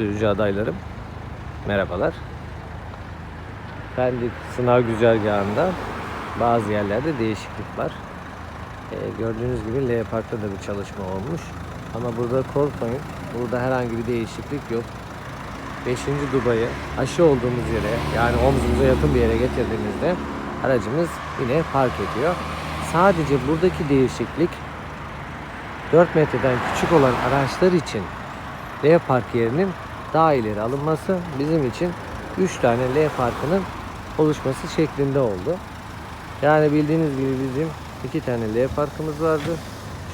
sürücü adaylarım. Merhabalar. Pendik sınav güzergahında bazı yerlerde değişiklik var. Ee, gördüğünüz gibi L Park'ta da bir çalışma olmuş. Ama burada korkmayın. Burada herhangi bir değişiklik yok. 5. Dubai'ye aşı olduğumuz yere yani omzumuza yakın bir yere getirdiğimizde aracımız yine park ediyor. Sadece buradaki değişiklik 4 metreden küçük olan araçlar için L park yerinin daha ileri alınması bizim için 3 tane L parkının oluşması şeklinde oldu. Yani bildiğiniz gibi bizim 2 tane L parkımız vardı.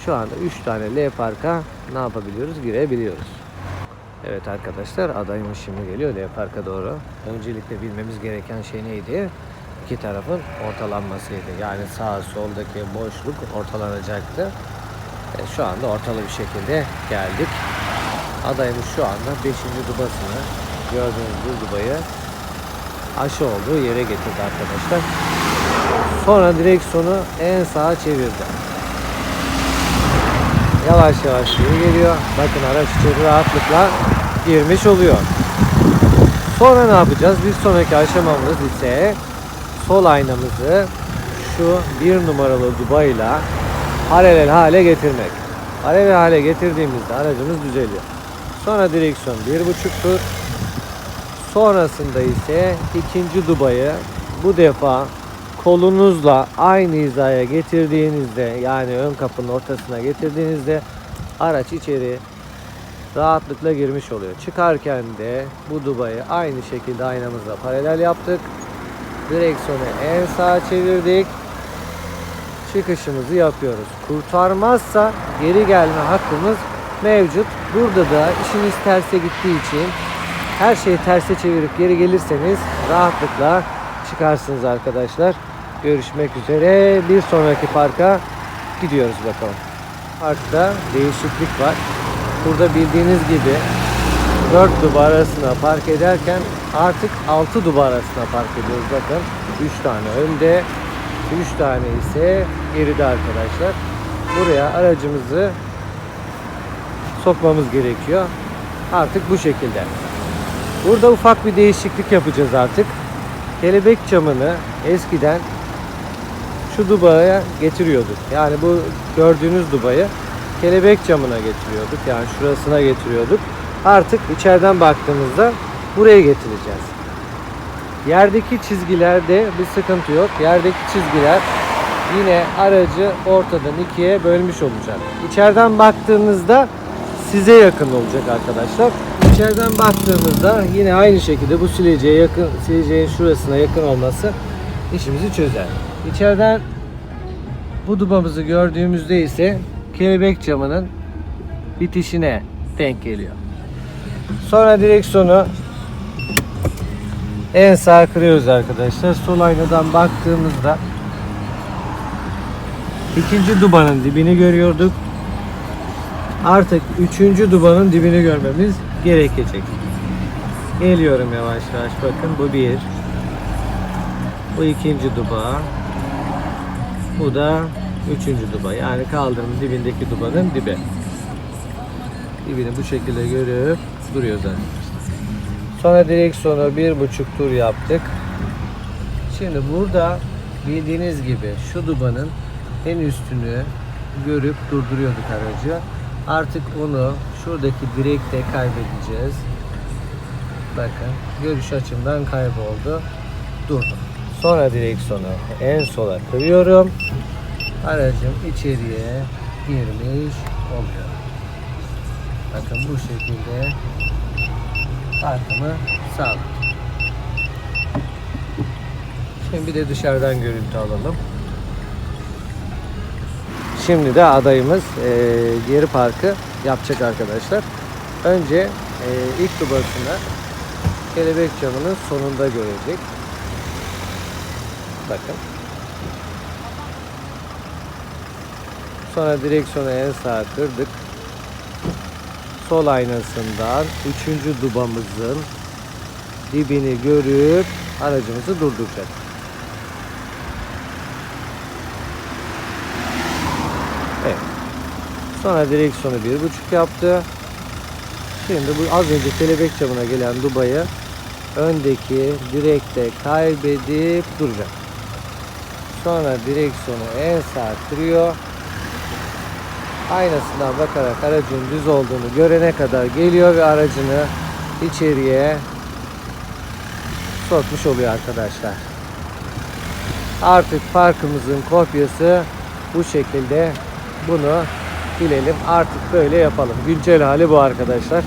Şu anda 3 tane L parka ne yapabiliyoruz? Girebiliyoruz. Evet arkadaşlar adayımız şimdi geliyor L parka doğru. Öncelikle bilmemiz gereken şey neydi? İki tarafın ortalanmasıydı. Yani sağ soldaki boşluk ortalanacaktı. E, şu anda ortalı bir şekilde geldik. Adayımız şu anda 5. dubasını gördüğünüz bu dubayı aşı olduğu yere getirdi arkadaşlar. Sonra direksiyonu en sağa çevirdi. Yavaş yavaş geliyor. Bakın araç içeri rahatlıkla girmiş oluyor. Sonra ne yapacağız? Bir sonraki aşamamız ise sol aynamızı şu bir numaralı dubayla paralel hale getirmek. Paralel hale getirdiğimizde aracımız düzeliyor. Sonra direksiyon bir buçuk tur. Sonrasında ise ikinci dubayı bu defa kolunuzla aynı hizaya getirdiğinizde yani ön kapının ortasına getirdiğinizde araç içeri rahatlıkla girmiş oluyor. Çıkarken de bu dubayı aynı şekilde aynamızla paralel yaptık. Direksiyonu en sağa çevirdik. Çıkışımızı yapıyoruz. Kurtarmazsa geri gelme hakkımız mevcut. Burada da işiniz terse gittiği için her şeyi terse çevirip geri gelirseniz rahatlıkla çıkarsınız arkadaşlar. Görüşmek üzere. Bir sonraki parka gidiyoruz bakalım. Parkta değişiklik var. Burada bildiğiniz gibi 4 duba arasına park ederken artık 6 duba arasına park ediyoruz. Bakın 3 tane önde, 3 tane ise geride arkadaşlar. Buraya aracımızı sokmamız gerekiyor. Artık bu şekilde. Burada ufak bir değişiklik yapacağız artık. Kelebek camını eskiden şu dubaya getiriyorduk. Yani bu gördüğünüz dubayı kelebek camına getiriyorduk. Yani şurasına getiriyorduk. Artık içeriden baktığımızda buraya getireceğiz. Yerdeki çizgilerde bir sıkıntı yok. Yerdeki çizgiler yine aracı ortadan ikiye bölmüş olacak. İçeriden baktığınızda size yakın olacak arkadaşlar. İçeriden baktığımızda yine aynı şekilde bu sileceğe yakın, sileceğin şurasına yakın olması işimizi çözer. İçeriden bu dubamızı gördüğümüzde ise kelebek camının bitişine denk geliyor. Sonra direksiyonu en sağa kırıyoruz arkadaşlar. Sol aynadan baktığımızda ikinci dubanın dibini görüyorduk. Artık üçüncü dubanın dibini görmemiz gerekecek. Geliyorum yavaş yavaş bakın bu bir. Bu ikinci duba. Bu da üçüncü duba. Yani kaldırımın dibindeki dubanın dibi. Dibini bu şekilde görüp duruyor zaten. Sonra direksiyonu bir buçuk tur yaptık. Şimdi burada bildiğiniz gibi şu dubanın en üstünü görüp durduruyorduk aracı. Artık onu şuradaki direkte kaybedeceğiz. Bakın görüş açımdan kayboldu. Durdu. Sonra direksiyonu en sola kırıyorum. Aracım içeriye girmiş oluyor. Bakın bu şekilde parkımı sağladım. Şimdi bir de dışarıdan görüntü alalım. Şimdi de adayımız e, geri parkı yapacak arkadaşlar. Önce e, ilk dubasını kelebek camının sonunda görecek. Bakın. Sonra direksiyonu en sağa kırdık. Sol aynasından üçüncü dubamızın dibini görüp aracımızı durduracak. Evet. Sonra direksiyonu bir buçuk yaptı. Şimdi bu az önce kelebek camına gelen dubayı öndeki direkte kaybedip duracak. Sonra direksiyonu en sağa kırıyor. Aynasından bakarak aracın düz olduğunu görene kadar geliyor ve aracını içeriye sokmuş oluyor arkadaşlar. Artık parkımızın kopyası bu şekilde bunu bilelim. Artık böyle yapalım. Güncel hali bu arkadaşlar.